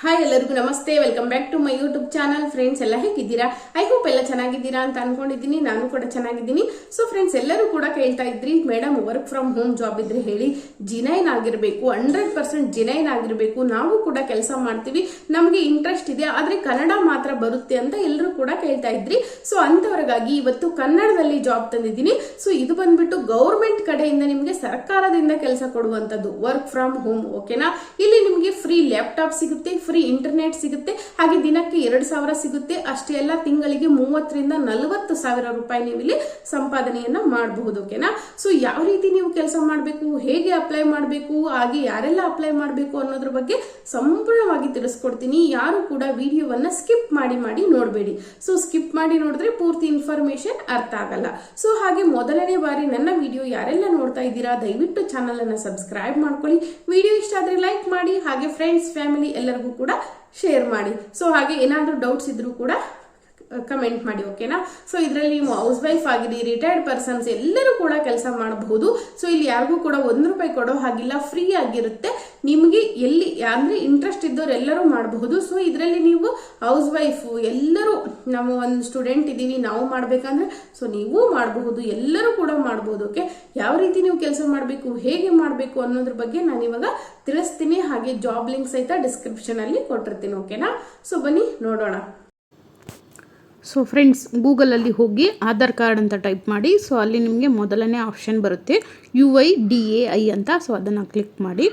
Hi ಎಲ್ಲರಿಗೂ ನಮಸ್ತೆ. Welcome back to my YouTube channel friends ಎಲ್ಲ ಹೇಗಿದ್ದೀರಾ? ಐ ಹೋಪ್ ಎಲ್ಲ ಚೆನ್ನಾಗಿದ್ದೀರಾ ಅಂತ ಅನ್ಕೊಂಡಿದ್ದೀನಿ. ನಾನು ಕೂಡ ಚೆನ್ನಾಗಿದ್ದೀನಿ. ಸೊ ಫ್ರೆಂಡ್ಸ್ ಎಲ್ಲರೂ ಕೂಡ ಕೇಳ್ತಾ ಇದ್ರಿ madam work from home job ಇದ್ರೆ ಹೇಳಿ ಜಿನೈನ್ ಆಗಿರಬೇಕು ಹಂಡ್ರೆಡ್ ಪರ್ಸೆಂಟ್ ಜಿನೈನ್ ಆಗಿರಬೇಕು. ನಾವು ಕೂಡ ಕೆಲಸ ಮಾಡ್ತೀವಿ. ನಮಗೆ ಇಂಟ್ರೆಸ್ಟ್ ಇದೆ. ಆದರೆ ಕನ್ನಡ ಮಾತ್ರ ಬರುತ್ತೆ ಅಂತ ಎಲ್ಲರೂ ಕೂಡ ಕೇಳ್ತಾ ಇದ್ರಿ. ಸೊ ಅಂಥವ್ರಿಗಾಗಿ ಇವತ್ತು ಕನ್ನಡದಲ್ಲಿ ಜಾಬ್ ತಂದಿದ್ದೀನಿ. ಸೊ ಇದು ಬಂದ್ಬಿಟ್ಟು ಗೌರ್ಮೆಂಟ್ ಕಡೆಯಿಂದ ನಿಮಗೆ ಸರ್ಕಾರದಿಂದ ಕೆಲಸ ಕೊಡುವಂಥದ್ದು. ವರ್ಕ್ ಫ್ರಮ್ ಹೋಮ್ ಓಕೆನಾ ಇಲ್ಲಿ ನಿಮಗೆ ಫ್ರೀ ಲ್ಯಾಪ್ಟಾಪ್ ಸಿಗುತ್ತೆ ಫ್ರೀ ಇಂಟರ್ನೆಟ್ ಸಿಗುತ್ತೆ. ಹಾಗೆ ದಿನಕ್ಕೆ ಎರಡು ಸಾವಿರ ಸಿಗುತ್ತೆ. ಅಷ್ಟೇ ಅಲ್ಲ, ತಿಂಗಳಿಗೆ ಮೂವತ್ತರಿಂದ ನಲವತ್ತು ಸಾವಿರ ರೂಪಾಯಿ ನೀವು ಇಲ್ಲಿ ಸಂಪಾದನೆಯನ್ನ ಮಾಡಬಹುದು ಓಕೆನಾ ಸೊ ಯಾವ ರೀತಿ ನೀವು ಕೆಲಸ ಮಾಡಬೇಕು, ಹೇಗೆ ಅಪ್ಲೈ ಮಾಡಬೇಕು, ಹಾಗೆ ಯಾರೆಲ್ಲ ಅಪ್ಲೈ ಮಾಡಬೇಕು ಅನ್ನೋದ್ರ ಬಗ್ಗೆ ಸಂಪೂರ್ಣವಾಗಿ ತಿಳಿಸ್ಕೊಡ್ತೀನಿ. ಯಾರು ಕೂಡ ವಿಡಿಯೋವನ್ನ ಸ್ಕಿಪ್ ಮಾಡಿ ಮಾಡಿ ನೋಡಬೇಡಿ. ಸೊ ಸ್ಕಿಪ್ ಮಾಡಿ ನೋಡಿದ್ರೆ ಪೂರ್ತಿ ಇನ್ಫಾರ್ಮೇಶನ್ ಅರ್ಥ ಆಗಲ್ಲ. ಸೊ ಹಾಗೆ ಮೊದಲನೇ ಬಾರಿ ನನ್ನ ವಿಡಿಯೋ ಯಾರೆಲ್ಲ ನೋಡ್ತಾ ಇದ್ದೀರಾ, ದಯವಿಟ್ಟು ಚಾನಲ್ ಅನ್ನ ಸಬ್ಸ್ಕ್ರೈಬ್ ಮಾಡ್ಕೊಳ್ಳಿ. ವಿಡಿಯೋ ಇಷ್ಟ ಆದ್ರೆ ಲೈಕ್ ಮಾಡಿ, ಹಾಗೆ ಫ್ರೆಂಡ್ಸ್ ಫ್ಯಾಮಿಲಿ ಎಲ್ಲರಿಗೂ ಕೂಡ ಶೇರ್ ಮಾಡಿ. ಸೊ ಹಾಗೆ ಏನಾದರೂ ಡೌಟ್ಸ್ ಇದ್ರೂ ಕೂಡ ಕಮೆಂಟ್ ಮಾಡಿ ಓಕೆನಾ ಸೊ ಇದರಲ್ಲಿ ನೀವು ಹೌಸ್ ವೈಫ್ ಆಗಿರಿ ರಿಟೈರ್ಡ್ ಪರ್ಸನ್ಸ್ ಎಲ್ಲರೂ ಕೂಡ ಕೆಲಸ ಮಾಡಬಹುದು. ಸೊ ಇಲ್ಲಿ ಯಾರಿಗೂ ಕೂಡ ಒಂದು ರೂಪಾಯಿ ಕೊಡೋ ಹಾಗಿಲ್ಲ ಫ್ರೀ ಆಗಿರುತ್ತೆ. ನಿಮಗೆ ಎಲ್ಲಿ ಅಂದರೆ ಇಂಟ್ರೆಸ್ಟ್ ಇದ್ದವ್ರು ಎಲ್ಲರೂ ಮಾಡಬಹುದು. ಸೊ ಇದರಲ್ಲಿ ನೀವು ಹೌಸ್ ವೈಫ್ ಎಲ್ಲರೂ, ನಾವು ಒಂದು ಸ್ಟೂಡೆಂಟ್ ಇದ್ದೀವಿ ನಾವು ಮಾಡಬೇಕಂದ್ರೆ ಸೊ ನೀವು ಮಾಡಬಹುದು, ಎಲ್ಲರೂ ಕೂಡ ಮಾಡಬಹುದು ಓಕೆ ಯಾವ ರೀತಿ ನೀವು ಕೆಲಸ ಮಾಡಬೇಕು, ಹೇಗೆ ಮಾಡಬೇಕು ಅನ್ನೋದ್ರ ಬಗ್ಗೆ ನಾನು ಇವಾಗ ತಿಳಿಸ್ತೀನಿ. ಹಾಗೆ ಜಾಬ್ ಲಿಂಕ್ ಸಹಿತ ಡಿಸ್ಕ್ರಿಪ್ಷನ್ ಅಲ್ಲಿ ಕೊಟ್ಟಿರ್ತೀನಿ ಓಕೆನಾ ಸೊ ಬನ್ನಿ, ನೋಡೋಣ. ಸೊ ಫ್ರೆಂಡ್ಸ್ ಗೂಗಲಲ್ಲಿ ಹೋಗಿ ಆಧಾರ್ ಕಾರ್ಡ್ ಅಂತ ಟೈಪ್ ಮಾಡಿ ಸೊ ಅಲ್ಲಿ ನಿಮಗೆ ಮೊದಲನೇ ಆಪ್ಷನ್ ಬರುತ್ತೆ U I D A I ಅಂತ ಸೊ ಅದನ್ನು ಕ್ಲಿಕ್ ಮಾಡಿ.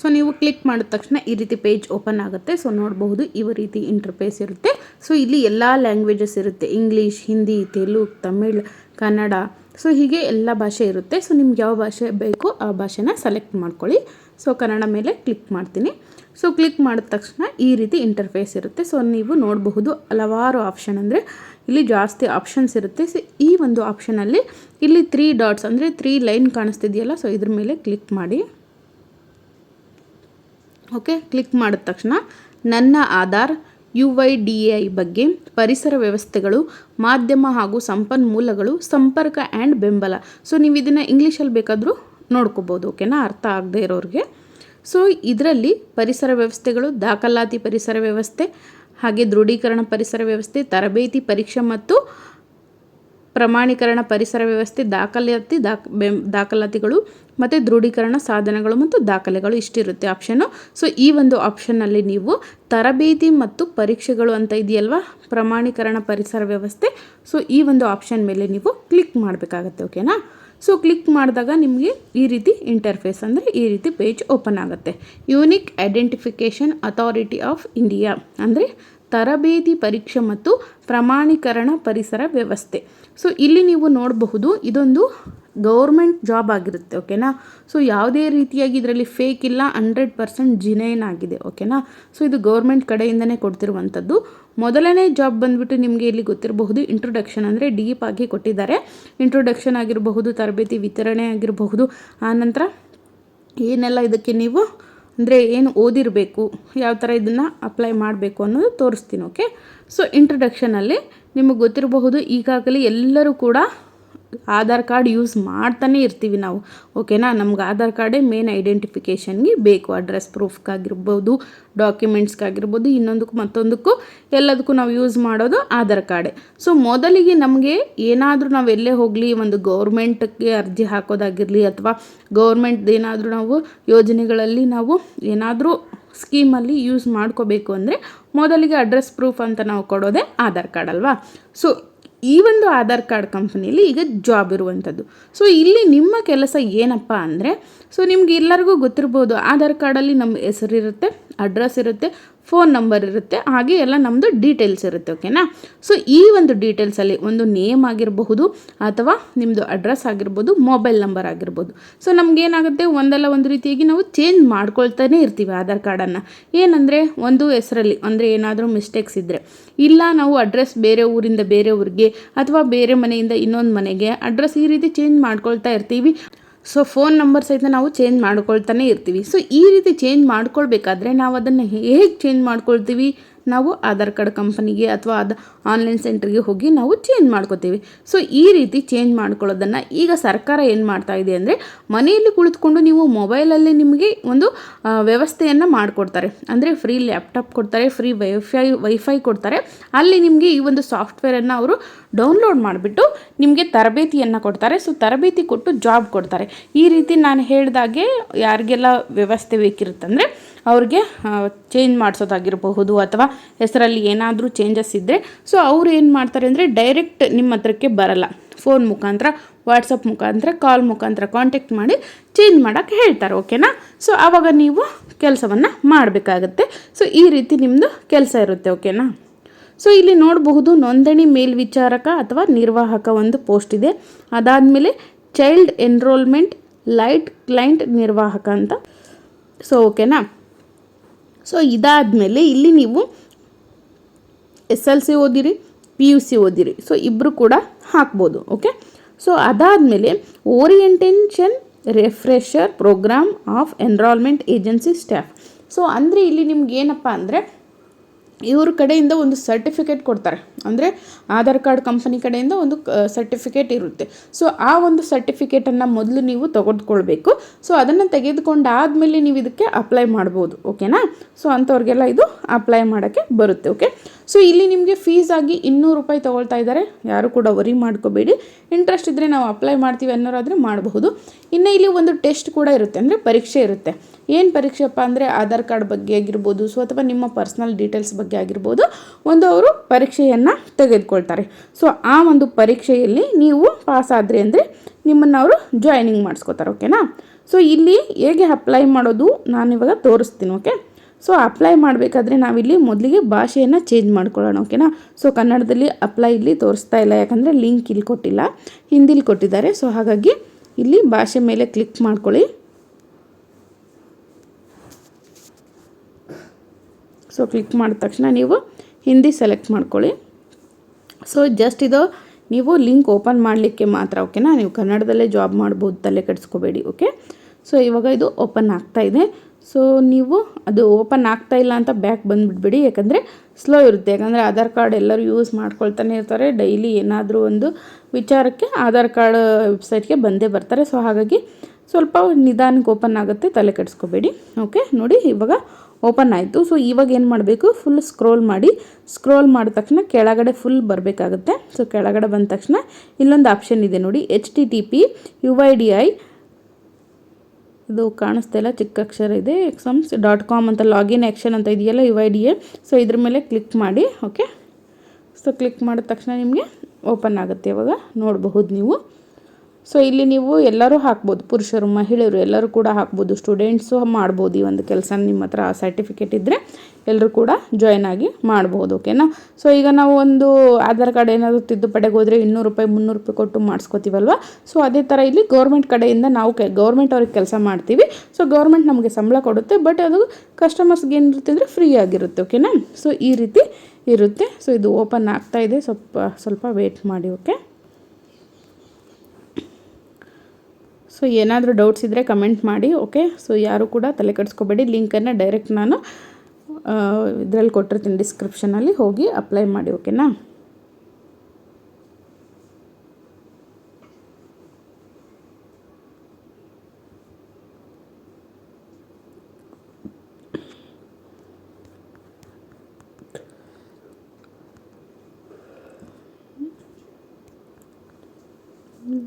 ಸೊ ನೀವು ಕ್ಲಿಕ್ ಮಾಡಿದ ತಕ್ಷಣ ಈ ರೀತಿ ಪೇಜ್ ಓಪನ್ ಆಗುತ್ತೆ. ಸೊ ನೋಡಬಹುದು, ಈ ರೀತಿ ಇಂಟರ್ಫೇಸ್ ಇರುತ್ತೆ. ಸೊ ಇಲ್ಲಿ ಎಲ್ಲ ಲ್ಯಾಂಗ್ವೇಜಸ್ ಇರುತ್ತೆ. ಇಂಗ್ಲೀಷ್ ಹಿಂದಿ ತೆಲುಗು ತಮಿಳ್ ಕನ್ನಡ ಸೊ ಹೀಗೆ ಎಲ್ಲ ಭಾಷೆ ಇರುತ್ತೆ. ಸೊ ನಿಮ್ಗೆ ಯಾವ ಭಾಷೆ ಬೇಕು ಆ ಭಾಷೆನ ಸೆಲೆಕ್ಟ್ ಮಾಡ್ಕೊಳ್ಳಿ. ಸೊ ಕನ್ನಡ ಮೇಲೆ ಕ್ಲಿಕ್ ಮಾಡ್ತೀನಿ. ಸೊ ಕ್ಲಿಕ್ ಮಾಡಿದ ತಕ್ಷಣ ಈ ರೀತಿ ಇಂಟರ್ಫೇಸ್ ಇರುತ್ತೆ. ಸೊ ನೀವು ನೋಡಬಹುದು ಹಲವಾರು ಆಪ್ಷನ್ ಅಂದರೆ ಇಲ್ಲಿ ಜಾಸ್ತಿ ಆಪ್ಷನ್ಸ್ ಇರುತ್ತೆ. ಸೊ ಈ ಒಂದು ಆಪ್ಷನಲ್ಲಿ ಇಲ್ಲಿ ತ್ರೀ ಡಾಟ್ಸ್ ಅಂದರೆ ತ್ರೀ ಲೈನ್ ಕಾಣಿಸ್ತಿದೆಯಲ್ಲ ಸೊ ಇದ್ರ ಮೇಲೆ ಕ್ಲಿಕ್ ಮಾಡಿ. ಓಕೆ ಕ್ಲಿಕ್ ಮಾಡಿದ ತಕ್ಷಣ ನನ್ನ Aadhaar U Y D I ಬಗ್ಗೆ ಪರಿಸರ ವ್ಯವಸ್ಥೆಗಳು, ಮಾಧ್ಯಮ ಹಾಗೂ ಸಂಪನ್ಮೂಲಗಳು, ಸಂಪರ್ಕ ಆ್ಯಂಡ್ ಬೆಂಬಲ. ಸೊ ನೀವು ಇದನ್ನು ಇಂಗ್ಲೀಷಲ್ಲಿ ಬೇಕಾದರೂ ನೋಡ್ಕೋಬೋದು ಓಕೆನಾ ಅರ್ಥ ಆಗದೆ ಇರೋರಿಗೆ. ಸೊ ಇದರಲ್ಲಿ ಪರಿಸರ ವ್ಯವಸ್ಥೆಗಳು, ದಾಖಲಾತಿ ಪರಿಸರ ವ್ಯವಸ್ಥೆ, ಹಾಗೆ ದೃಢೀಕರಣ ಪರಿಸರ ವ್ಯವಸ್ಥೆ, ತರಬೇತಿ ಪರೀಕ್ಷೆ ಮತ್ತು ಪ್ರಮಾಣೀಕರಣ ಪರಿಸರ ವ್ಯವಸ್ಥೆ, ದಾಖಲಾತಿ, ದಾಖ ದಾಖಲಾತಿಗಳು ಮತ್ತು ದೃಢೀಕರಣ ಸಾಧನಗಳು ಮತ್ತು ದಾಖಲೆಗಳು ಇಷ್ಟಿರುತ್ತೆ ಆಪ್ಷನ್ನು ಸೊ ಈ ಒಂದು ಆಪ್ಷನ್ನಲ್ಲಿ ನೀವು ತರಬೇತಿ ಮತ್ತು ಪರೀಕ್ಷೆಗಳು ಅಂತ ಇದೆಯಲ್ವಾ? ಪ್ರಮಾಣೀಕರಣ ಪರಿಸರ ವ್ಯವಸ್ಥೆ. ಸೊ ಈ ಒಂದು ಆಪ್ಷನ್ ಮೇಲೆ ನೀವು ಕ್ಲಿಕ್ ಮಾಡಬೇಕಾಗತ್ತೆ ಓಕೆನಾ ಸೊ ಕ್ಲಿಕ್ ಮಾಡಿದಾಗ ನಿಮಗೆ ಈ ರೀತಿ ಇಂಟರ್ಫೇಸ್ ಅಂದರೆ ಈ ರೀತಿ ಪೇಜ್ ಓಪನ್ ಆಗುತ್ತೆ. Unique Identification Authority of India ಅಂದರೆ ತರಬೇತಿ ಪರೀಕ್ಷೆ ಮತ್ತು ಪ್ರಮಾಣೀಕರಣ ಪರಿಸರ ವ್ಯವಸ್ಥೆ. ಸೊ, ಇಲ್ಲಿ ನೀವು ನೋಡಬಹುದು, ಇದೊಂದು ಗೌರ್ಮೆಂಟ್ ಜಾಬ್ ಆಗಿರುತ್ತೆ, ಓಕೆನಾ? ಸೊ, ಯಾವುದೇ ರೀತಿಯಾಗಿ ಇದರಲ್ಲಿ ಫೇಕ್ ಇಲ್ಲ, ಹಂಡ್ರೆಡ್ ಪರ್ಸೆಂಟ್ ಜಿನೈನ್ ಆಗಿದೆ, ಓಕೆನಾ? ಸೊ, ಇದು ಗೌರ್ಮೆಂಟ್ ಕಡೆಯಿಂದನೇ ಕೊಡ್ತಿರುವಂಥದ್ದು. ಮೊದಲನೇ ಜಾಬ್ ಬಂದ್ಬಿಟ್ಟು ನಿಮಗೆ ಇಲ್ಲಿ ಗೊತ್ತಿರಬಹುದು ಇಂಟ್ರೊಡಕ್ಷನ್ ಅಂದರೆ ಡೀಪ್ ಆಗಿ ಕೊಟ್ಟಿದ್ದಾರೆ. ಇಂಟ್ರೊಡಕ್ಷನ್ ಆಗಿರಬಹುದು, ತರಬೇತಿ ವಿತರಣೆ ಆಗಿರಬಹುದು ಆನಂತರ ಏನೆಲ್ಲ ಇದಕ್ಕೆ ನೀವು ಅಂದರೆ ಏನು ಓದಿರಬೇಕು, ಯಾವ ಥರ ಇದನ್ನು ಅಪ್ಲೈ ಮಾಡಬೇಕು ಅನ್ನೋದು ತೋರಿಸ್ತೀನಿ ಓಕೆ ಸೊ ಇಂಟ್ರಡಕ್ಷನಲ್ಲಿ ನಿಮಗೆ ಗೊತ್ತಿರಬಹುದು, ಈಗಾಗಲೇ ಎಲ್ಲರೂ ಕೂಡ ಆಧಾರ್ ಕಾರ್ಡ್ ಯೂಸ್ ಮಾಡ್ತಾನೆ ಇರ್ತೀವಿ ನಾವು. ಓಕೆನಾ? ನಮ್ಗೆ ಆಧಾರ್ ಕಾರ್ಡೇ ಮೇನ್ ಐಡೆಂಟಿಫಿಕೇಷನ್ಗೆ ಬೇಕು. ಅಡ್ರೆಸ್ ಪ್ರೂಫ್ಗಾಗಿರ್ಬೋದು ಡಾಕ್ಯುಮೆಂಟ್ಸ್ಗಾಗಿರ್ಬೋದು ಇನ್ನೊಂದಕ್ಕೂ ಮತ್ತೊಂದಕ್ಕೂ ಎಲ್ಲದಕ್ಕೂ ನಾವು ಯೂಸ್ ಮಾಡೋದು ಆಧಾರ್ ಕಾರ್ಡೇ. ಸೊ ಮೊದಲಿಗೆ ನಮಗೆ ಏನಾದರೂ ನಾವು ಎಲ್ಲೇ ಹೋಗಲಿ, ಒಂದು ಗೌರ್ಮೆಂಟ್ಗೆ ಅರ್ಜಿ ಹಾಕೋದಾಗಿರಲಿ ಅಥವಾ ಗೌರ್ಮೆಂಟ್ ಏನಾದರೂ ನಾವು ಯೋಜನೆಗಳಲ್ಲಿ ನಾವು ಏನಾದರೂ ಸ್ಕೀಮಲ್ಲಿ ಯೂಸ್ ಮಾಡ್ಕೋಬೇಕು ಅಂದರೆ ಮೊದಲಿಗೆ ಅಡ್ರೆಸ್ ಪ್ರೂಫ್ ಅಂತ ನಾವು ಕೊಡೋದೇ ಆಧಾರ್ ಕಾರ್ಡ್ ಅಲ್ವಾ? ಸೊ ಈ ಒಂದು ಆಧಾರ್ ಕಾರ್ಡ್ ಕಂಪ್ನಿಯಲ್ಲಿ ಈಗ ಜಾಬ್ ಇರುವಂಥದ್ದು. ಸೊ ಇಲ್ಲಿ ನಿಮ್ಮ ಕೆಲಸ ಏನಪ್ಪ ಅಂದರೆ ಸೊ ನಿಮ್ಗೆ ಎಲ್ಲರಿಗೂ ಗೊತ್ತಿರ್ಬೋದು, ಆಧಾರ್ ಕಾರ್ಡಲ್ಲಿ ನಮ್ಮ ಹೆಸರಿರುತ್ತೆ. ಅಡ್ರೆಸ್ ಇರುತ್ತೆ ಫೋನ್ ನಂಬರ್ ಇರುತ್ತೆ, ಹಾಗೆ ಎಲ್ಲ ನಮ್ಮದು ಡೀಟೇಲ್ಸ್ ಇರುತ್ತೆ ಓಕೆನಾ ಸೊ ಈ ಒಂದು ಡೀಟೇಲ್ಸಲ್ಲಿ ಒಂದು ನೇಮ್ ಆಗಿರಬಹುದು ಅಥವಾ ನಿಮ್ಮದು ಅಡ್ರೆಸ್ ಆಗಿರ್ಬೋದು ಮೊಬೈಲ್ ನಂಬರ್ ಆಗಿರ್ಬೋದು. ಸೊ ನಮಗೇನಾಗುತ್ತೆ ಒಂದಲ್ಲ ಒಂದು ರೀತಿಯಾಗಿ ನಾವು ಚೇಂಜ್ ಮಾಡ್ಕೊಳ್ತಾನೆ ಇರ್ತೀವಿ ಆಧಾರ್ ಕಾರ್ಡನ್ನು ಏನಂದರೆ, ಒಂದು ಹೆಸರಲ್ಲಿ, ಅಂದರೆ ಏನಾದರೂ ಮಿಸ್ಟೇಕ್ಸ್ ಇದ್ದರೆ ಇಲ್ಲ ನಾವು ಅಡ್ರೆಸ್ ಬೇರೆ ಊರಿಂದ ಬೇರೆ ಊರಿಗೆ ಅಥವಾ ಬೇರೆ ಮನೆಯಿಂದ ಇನ್ನೊಂದು ಮನೆಗೆ ಅಡ್ರೆಸ್ ಈ ರೀತಿ ಚೇಂಜ್ ಮಾಡ್ಕೊಳ್ತಾ ಇರ್ತೀವಿ. ಸೊ ಫೋನ್ ನಂಬರ್ ಸಹಿತ ನಾವು ಚೇಂಜ್ ಮಾಡ್ಕೊಳ್ತಾನೆ ಇರ್ತೀವಿ. ಸೊ ಈ ರೀತಿ ಚೇಂಜ್ ಮಾಡ್ಕೊಳ್ಬೇಕಾದ್ರೆ ನಾವು ಅದನ್ನು ಹೇಗೆ ಚೇಂಜ್ ಮಾಡ್ಕೊಳ್ತೀವಿ? ನಾವು ಆಧಾರ್ ಕಾರ್ಡ್ ಕಂಪನಿಗೆ ಅಥವಾ ಅದು ಆನ್ಲೈನ್ ಸೆಂಟ್ರಿಗೆ ಹೋಗಿ ನಾವು ಚೇಂಜ್ ಮಾಡ್ಕೋತೀವಿ. ಸೊ ಈ ರೀತಿ ಚೇಂಜ್ ಮಾಡ್ಕೊಳ್ಳೋದನ್ನು ಈಗ ಸರ್ಕಾರ ಏನು ಮಾಡ್ತಾ ಇದೆ ಅಂದರೆ ಮನೆಯಲ್ಲಿ ಕುಳಿತುಕೊಂಡು ನೀವು ಮೊಬೈಲಲ್ಲಿ ನಿಮಗೆ ಒಂದು ವ್ಯವಸ್ಥೆಯನ್ನು ಮಾಡಿಕೊಡ್ತಾರೆ. ಅಂದರೆ ಫ್ರೀ ಲ್ಯಾಪ್ಟಾಪ್ ಕೊಡ್ತಾರೆ ಫ್ರೀ ವೈಫೈ ವೈಫೈ ಕೊಡ್ತಾರೆ. ಅಲ್ಲಿ ನಿಮಗೆ ಈ ಒಂದು ಸಾಫ್ಟ್ವೇರನ್ನು ಅವರು ಡೌನ್ಲೋಡ್ ಮಾಡಿಬಿಟ್ಟು ನಿಮಗೆ ತರಬೇತಿಯನ್ನು ಕೊಡ್ತಾರೆ. ಸೊ ತರಬೇತಿ ಕೊಟ್ಟು ಜಾಬ್ ಕೊಡ್ತಾರೆ. ಈ ರೀತಿ ನಾನು ಹೇಳಿದಾಗೆ ಯಾರಿಗೆಲ್ಲ ವ್ಯವಸ್ಥೆ ಬೇಕಿರುತ್ತಂದರೆ ಅವ್ರಿಗೆ ಚೇಂಜ್ ಮಾಡಿಸೋದಾಗಿರಬಹುದು ಅಥವಾ ಹೆಸರಲ್ಲಿ ಏನಾದರೂ ಚೇಂಜಸ್ ಇದ್ದರೆ ಸೊ ಅವ್ರು ಏನು ಮಾಡ್ತಾರೆ ಅಂದರೆ ಡೈರೆಕ್ಟ್ ನಿಮ್ಮ ಹತ್ರಕ್ಕೆ ಬರಲ್ಲ. ಫೋನ್ ಮುಖಾಂತರ ವಾಟ್ಸಪ್ ಮುಖಾಂತರ ಕಾಲ್ ಮುಖಾಂತರ ಕಾಂಟ್ಯಾಕ್ಟ್ ಮಾಡಿ ಚೇಂಜ್ ಮಾಡೋಕ್ಕೆ ಹೇಳ್ತಾರೆ ಓಕೆನಾ ಸೊ ಆವಾಗ ನೀವು ಕೆಲಸವನ್ನು ಮಾಡಬೇಕಾಗತ್ತೆ. ಸೊ ಈ ರೀತಿ ನಿಮ್ಮದು ಕೆಲಸ ಇರುತ್ತೆ ಓಕೆನಾ ಸೊ ಇಲ್ಲಿ ನೋಡಬಹುದು ನೋಂದಣಿ ಮೇಲ್ವಿಚಾರಕ ಅಥವಾ ನಿರ್ವಾಹಕ ಒಂದು ಪೋಸ್ಟ್ ಇದೆ. ಅದಾದಮೇಲೆ ಚೈಲ್ಡ್ ಎನ್ರೋಲ್ಮೆಂಟ್ ಲೈಟ್ ಕ್ಲೈಂಟ್ ನಿರ್ವಾಹಕ ಅಂತ. ಸೊ ಓಕೆನಾ ಸೊ ಇದಾದಮೇಲೆ ಇಲ್ಲಿ ನೀವು ಎಸ್ ಎಲ್ ಸಿ ಓದಿರಿ, ಪಿ ಯು ಸಿ ಓದಿರಿ. ಸೊ ಇಬ್ಬರು ಕೂಡ ಹಾಕ್ಬೋದು ಓಕೆ ಸೊ ಅದಾದಮೇಲೆ orientation refresher program of enrollment agency staff. So ಅಂದರೆ ಇಲ್ಲಿ ನಿಮ್ಗೆ ಏನಪ್ಪ ಅಂದರೆ, ಇವ್ರ ಕಡೆಯಿಂದ ಒಂದು ಸರ್ಟಿಫಿಕೇಟ್ ಕೊಡ್ತಾರೆ. ಅಂದರೆ ಆಧಾರ್ ಕಾರ್ಡ್ ಕಂಪನಿ ಕಡೆಯಿಂದ ಒಂದು ಸರ್ಟಿಫಿಕೇಟ್ ಇರುತ್ತೆ. ಸೊ ಆ ಒಂದು ಸರ್ಟಿಫಿಕೇಟನ್ನು ಮೊದಲು ನೀವು ತೆಗೆದುಕೊಳ್ಬೇಕು ಸೊ ಅದನ್ನು ತೆಗೆದುಕೊಂಡಾದಮೇಲೆ ನೀವು ಇದಕ್ಕೆ ಅಪ್ಲೈ ಮಾಡ್ಬೋದು ಓಕೆನಾ ಸೊ ಅಂಥವ್ರಿಗೆಲ್ಲ ಇದು ಅಪ್ಲೈ ಮಾಡೋಕ್ಕೆ ಬರುತ್ತೆ ಓಕೆ ಸೊ ಇಲ್ಲಿ ನಿಮಗೆ ಫೀಸ್ ಆಗಿ ಇನ್ನೂರು ರೂಪಾಯಿ ತೊಗೊಳ್ತಾ ಇದ್ದಾರೆ. ಯಾರು ಕೂಡ ವರಿ ಮಾಡ್ಕೋಬೇಡಿ. ಇಂಟ್ರೆಸ್ಟ್ ಇದ್ದರೆ ನಾವು ಅಪ್ಲೈ ಮಾಡ್ತೀವಿ ಅನ್ನೋರಾದರೆ ಮಾಡಬಹುದು. ಇನ್ನು ಇಲ್ಲಿ ಒಂದು ಟೆಸ್ಟ್ ಕೂಡ ಇರುತ್ತೆ. ಅಂದರೆ ಪರೀಕ್ಷೆ ಇರುತ್ತೆ. ಏನು ಪರೀಕ್ಷೆಪ್ಪ ಅಂದರೆ ಆಧಾರ್ ಕಾರ್ಡ್ ಬಗ್ಗೆ ಆಗಿರ್ಬೋದು ಸೊ ಅಥವಾ ನಿಮ್ಮ ಪರ್ಸ್ನಲ್ ಡೀಟೇಲ್ಸ್ ಬಗ್ಗೆ ಆಗಿರ್ಬೋದು, ಒಂದು ಅವರು ಪರೀಕ್ಷೆಯನ್ನು ತೆಗೆದುಕೊಳ್ತಾರೆ. ಸೊ ಆ ಒಂದು ಪರೀಕ್ಷೆಯಲ್ಲಿ ನೀವು ಪಾಸ್ ಆದರೆ ಅಂದರೆ ನಿಮ್ಮನ್ನು ಅವರು ಜಾಯ್ನಿಂಗ್ ಮಾಡಿಸ್ಕೋತಾರೆ ಓಕೆನಾ ಸೊ ಇಲ್ಲಿ ಹೇಗೆ ಅಪ್ಲೈ ಮಾಡೋದು ನಾನು ಇವಾಗ ತೋರಿಸ್ತೀನಿ ಓಕೆ ಸೊ ಅಪ್ಲೈ ಮಾಡಬೇಕಾದ್ರೆ ನಾವಿಲ್ಲಿ ಮೊದಲಿಗೆ ಭಾಷೆಯನ್ನು ಚೇಂಜ್ ಮಾಡ್ಕೊಳ್ಳೋಣ ಓಕೆನಾ ಸೊ ಕನ್ನಡದಲ್ಲಿ ಅಪ್ಲೈ ಇಲ್ಲಿ ತೋರಿಸ್ತಾ ಇಲ್ಲ, ಯಾಕಂದರೆ ಲಿಂಕ್ ಇಲ್ಲಿ ಕೊಟ್ಟಿಲ್ಲ, ಹಿಂದಿಲಿ ಕೊಟ್ಟಿದ್ದಾರೆ. ಸೊ ಹಾಗಾಗಿ ಇಲ್ಲಿ ಭಾಷೆ ಮೇಲೆ ಕ್ಲಿಕ್ ಮಾಡ್ಕೊಳ್ಳಿ. ಸೊ ಕ್ಲಿಕ್ ಮಾಡಿದ ತಕ್ಷಣ ನೀವು ಹಿಂದಿ ಸೆಲೆಕ್ಟ್ ಮಾಡ್ಕೊಳ್ಳಿ. ಸೊ ಜಸ್ಟ್ ಇದು ನೀವು ಲಿಂಕ್ ಓಪನ್ ಮಾಡಲಿಕ್ಕೆ ಮಾತ್ರ ಓಕೆನಾ ನೀವು ಕನ್ನಡದಲ್ಲೇ ಜಾಬ್ ಮಾಡ್ಬೋದು, ತಲೆ ಕೆಡಿಸ್ಕೋಬೇಡಿ ಓಕೆ ಸೊ ಇವಾಗ ಇದು ಓಪನ್ ಆಗ್ತಾ ಇದೆ. ಸೊ ನೀವು ಅದು ಓಪನ್ ಆಗ್ತಾ ಇಲ್ಲ ಅಂತ ಬ್ಯಾಕ್ ಬಂದುಬಿಡ್ಬೇಡಿ ಯಾಕಂದರೆ ಸ್ಲೋ ಇರುತ್ತೆ. ಯಾಕಂದರೆ ಆಧಾರ್ ಕಾರ್ಡ್ ಎಲ್ಲರೂ ಯೂಸ್ ಮಾಡ್ಕೊಳ್ತಾನೆ ಇರ್ತಾರೆ. ಡೈಲಿ ಏನಾದರೂ ಒಂದು ವಿಚಾರಕ್ಕೆ ಆಧಾರ್ ಕಾರ್ಡ್ ವೆಬ್ಸೈಟ್ಗೆ ಬಂದೇ ಬರ್ತಾರೆ. ಸೊ ಹಾಗಾಗಿ ಸ್ವಲ್ಪ ನಿಧಾನಕ್ಕೆ ಓಪನ್ ಆಗುತ್ತೆ. ತಲೆ ಕೆಡಿಸ್ಕೋಬೇಡಿ. ಓಕೆ ನೋಡಿ, ಇವಾಗ ಓಪನ್ ಆಯಿತು. ಸೊ ಇವಾಗ ಏನು ಮಾಡಬೇಕು? ಫುಲ್ ಸ್ಕ್ರೋಲ್ ಮಾಡಿ. ಸ್ಕ್ರೋಲ್ ಮಾಡಿದ ತಕ್ಷಣ ಕೆಳಗಡೆ ಫುಲ್ ಬರಬೇಕಾಗುತ್ತೆ. ಸೊ ಕೆಳಗಡೆ ಬಂದ ತಕ್ಷಣ ಇಲ್ಲೊಂದು ಆಪ್ಷನ್ ಇದೆ ನೋಡಿ. H T T P U I D I ಇದು ಕಾಣಿಸ್ತಾ ಇಲ್ಲ, ಚಿಕ್ಕ ಅಕ್ಷರ ಇದೆ ಎಕ್ಸಾಮ್ಸ್ ಡಾಟ್ ಕಾಮ್ ಅಂತ ಲಾಗಿನ್ ಆ್ಯಕ್ಷನ್ ಅಂತ ಇದೆಯಲ್ಲ U I D A so ಇದ್ರ ಮೇಲೆ ಕ್ಲಿಕ್ ಮಾಡಿ ಓಕೆ ಸೊ ಕ್ಲಿಕ್ ಮಾಡಿದ ತಕ್ಷಣ ನಿಮಗೆ ಓಪನ್ ಆಗುತ್ತೆ ಇವಾಗ, ನೋಡಬಹುದು ನೀವು. ಸೊ ಇಲ್ಲಿ ನೀವು ಎಲ್ಲರೂ ಹಾಕ್ಬೋದು, ಪುರುಷರು, ಮಹಿಳೆಯರು ಎಲ್ಲರೂ ಕೂಡ ಹಾಕ್ಬೋದು ಸ್ಟೂಡೆಂಟ್ಸು ಮಾಡ್ಬೋದು ಈ ಒಂದು ಕೆಲಸ ನಿಮ್ಮ ಹತ್ರ ಸರ್ಟಿಫಿಕೇಟ್ ಇದ್ದರೆ ಎಲ್ಲರೂ ಕೂಡ ಜಾಯ್ನ್ ಆಗಿ ಮಾಡ್ಬೋದು ಓಕೆನಾ ಸೊ ಈಗ ನಾವು ಒಂದು ಆಧಾರ್ ಕಾರ್ಡ್ ಏನಾದರೂ ತಿದ್ದುಪಡೆಗೆ ಹೋದರೆ ಇನ್ನೂರು ರೂಪಾಯಿ, ಮುನ್ನೂರು ರೂಪಾಯಿ ಕೊಟ್ಟು ಮಾಡಿಸ್ಕೋತೀವಲ್ವ? ಸೊ ಅದೇ ಥರ ಇಲ್ಲಿ ಗೌರ್ಮೆಂಟ್ ಕಡೆಯಿಂದ ನಾವು ಕೆ ಗೌರ್ಮೆಂಟ್ ಅವ್ರಿಗೆ ಕೆಲಸ ಮಾಡ್ತೀವಿ. ಸೊ ಗೌರ್ಮೆಂಟ್ ನಮಗೆ ಸಂಬಳ ಕೊಡುತ್ತೆ ಬಟ್ ಅದು ಕಸ್ಟಮರ್ಸ್ಗೆ ಏನಿರುತ್ತೆ ಅಂದರೆ ಫ್ರೀ ಆಗಿರುತ್ತೆ ಓಕೆನಾ ಸೊ ಈ ರೀತಿ ಇರುತ್ತೆ. ಸೊ ಇದು ಓಪನ್ ಆಗ್ತಾ ಇದೆ, ಸ್ವಲ್ಪ ಸ್ವಲ್ಪ ವೇಟ್ ಮಾಡಿ ಓಕೆ ಸೊ ಏನಾದರೂ ಡೌಟ್ಸ್ ಇದ್ದರೆ ಕಮೆಂಟ್ ಮಾಡಿ ಓಕೆ ಸೊ ಯಾರು ಕೂಡ ತಲೆ ಕೆಡಿಸ್ಕೋಬೇಡಿ. ಲಿಂಕನ್ನು ಡೈರೆಕ್ಟ್ ನಾನು ಇದರಲ್ಲಿ ಕೊಟ್ಟಿರ್ತೀನಿ ಡಿಸ್ಕ್ರಿಪ್ಷನಲ್ಲಿ ಹೋಗಿ ಅಪ್ಲೈ ಮಾಡಿ ಓಕೆನಾ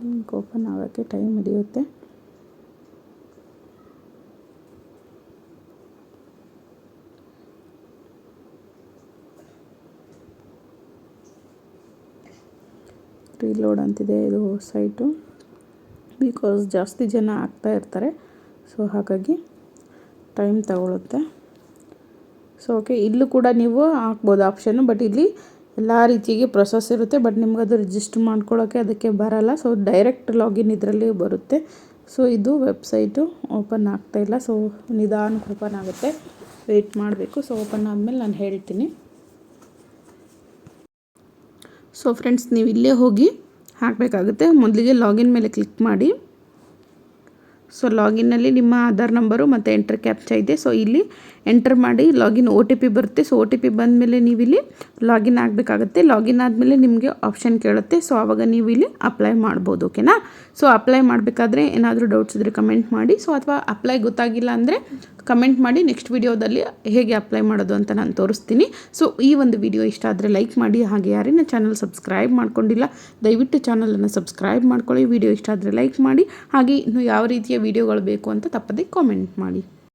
ಲಿಂಕ್ ಓಪನ್ ಆಗೋಕ್ಕೆ ಟೈಮ್ ಹಿಡಿಯುತ್ತೆ. ರೀಲೋಡ್ ಅಂತಿದೆ ಇದು ಸೈಟು. ಬಿಕಾಸ್ ಜಾಸ್ತಿ ಜನ ಆಗ್ತಾ ಇರ್ತಾರೆ, ಸೊ ಹಾಗಾಗಿ ಟೈಮ್ ತಗೊಳುತ್ತೆ. ಸೊ ಓಕೆ, ಇಲ್ಲೂ ಕೂಡ ನೀವು ಹಾಕ್ಬೋದು ಆಪ್ಷನ್ನು, ಬಟ್ ಇಲ್ಲಿ ಎಲ್ಲ ರೀತಿಯಾಗಿ ಪ್ರೊಸೆಸ್ ಇರುತ್ತೆ ಬಟ್ ನಿಮ್ಗೆ ಅದು ರಿಜಿಸ್ಟರ್ ಮಾಡ್ಕೊಳ್ಳೋಕ್ಕೆ ಅದಕ್ಕೆ ಬರಲ್ಲ. ಸೊ ಡೈರೆಕ್ಟ್ ಲಾಗಿನ್ ಇದರಲ್ಲಿ ಬರುತ್ತೆ. ಸೊ ಇದು ವೆಬ್ಸೈಟು ಓಪನ್ ಆಗ್ತಾಯಿಲ್ಲ ಸೊ ನಿಧಾನಕ್ಕೆ ಓಪನ್ ಆಗುತ್ತೆ. ವೆಯ್ಟ್ ಮಾಡಬೇಕು. ಸೊ ಓಪನ್ ಆದಮೇಲೆ ನಾನು ಹೇಳ್ತೀನಿ. ಸೊ ಫ್ರೆಂಡ್ಸ್ ನೀವು ಇಲ್ಲೇ ಹೋಗಿ ಹಾಕಬೇಕಾಗುತ್ತೆ. ಮೊದಲಿಗೆ ಲಾಗಿನ್ ಮೇಲೆ ಕ್ಲಿಕ್ ಮಾಡಿ. ಸೊ ಲಾಗಿನ್ನಲ್ಲಿ ನಿಮ್ಮ ಆಧಾರ್ ನಂಬರು ಮತ್ತು ಎಂಟ್ರ್ ಕ್ಯಾಪ್ಚಾ ಇದೆ. ಸೊ ಇಲ್ಲಿ ಎಂಟ್ರ್ ಮಾಡಿ ಲಾಗಿನ್ ಒ ಟಿ ಪಿ ಬರುತ್ತೆ. ಸೊ ಒ ಟಿ ಪಿ ಬಂದಮೇಲೆ ನೀವಿಲ್ಲಿ ಲಾಗಿನ್ ಆಗಬೇಕಾಗುತ್ತೆ. ಲಾಗಿನ್ ಆದಮೇಲೆ ನಿಮಗೆ ಆಪ್ಷನ್ ಕೇಳುತ್ತೆ. ಸೊ ಆವಾಗ ನೀವು ಇಲ್ಲಿ ಅಪ್ಲೈ ಮಾಡ್ಬೋದು ಓಕೆನಾ ಸೊ ಅಪ್ಲೈ ಮಾಡಬೇಕಾದ್ರೆ ಏನಾದರೂ ಡೌಟ್ಸ್ ಇದ್ದರೆ ಕಮೆಂಟ್ ಮಾಡಿ. ಸೊ ಅಥವಾ ಅಪ್ಲೈ ಗೊತ್ತಾಗಿಲ್ಲ ಅಂದರೆ ಕಮೆಂಟ್ ಮಾಡಿ ನೆಕ್ಸ್ಟ್ ವಿಡಿಯೋದಲ್ಲಿ ಹೇಗೆ ಅಪ್ಲೈ ಮಾಡೋದು ಅಂತ ನಾನು ತೋರಿಸ್ತೀನಿ. ಸೊ ಈ ಒಂದು ವಿಡಿಯೋ ಇಷ್ಟ ಆದರೆ ಲೈಕ್ ಮಾಡಿ. ಹಾಗೆ ಯಾರಿನ ಚಾನಲ್ ಸಬ್ಸ್ಕ್ರೈಬ್ ಮಾಡ್ಕೊಂಡಿಲ್ಲ, ದಯವಿಟ್ಟು ಚಾನಲನ್ನು ಸಬ್ಸ್ಕ್ರೈಬ್ ಮಾಡ್ಕೊಳ್ಳಿ. ವಿಡಿಯೋ ಇಷ್ಟ ಆದರೆ ಲೈಕ್ ಮಾಡಿ. ಹಾಗೆ ಇನ್ನು ಯಾವ ರೀತಿಯ ವಿಡಿಯೋಗಳು ಬೇಕು ಅಂತ ತಪ್ಪದೆ ಕಾಮೆಂಟ್ ಮಾಡಿ.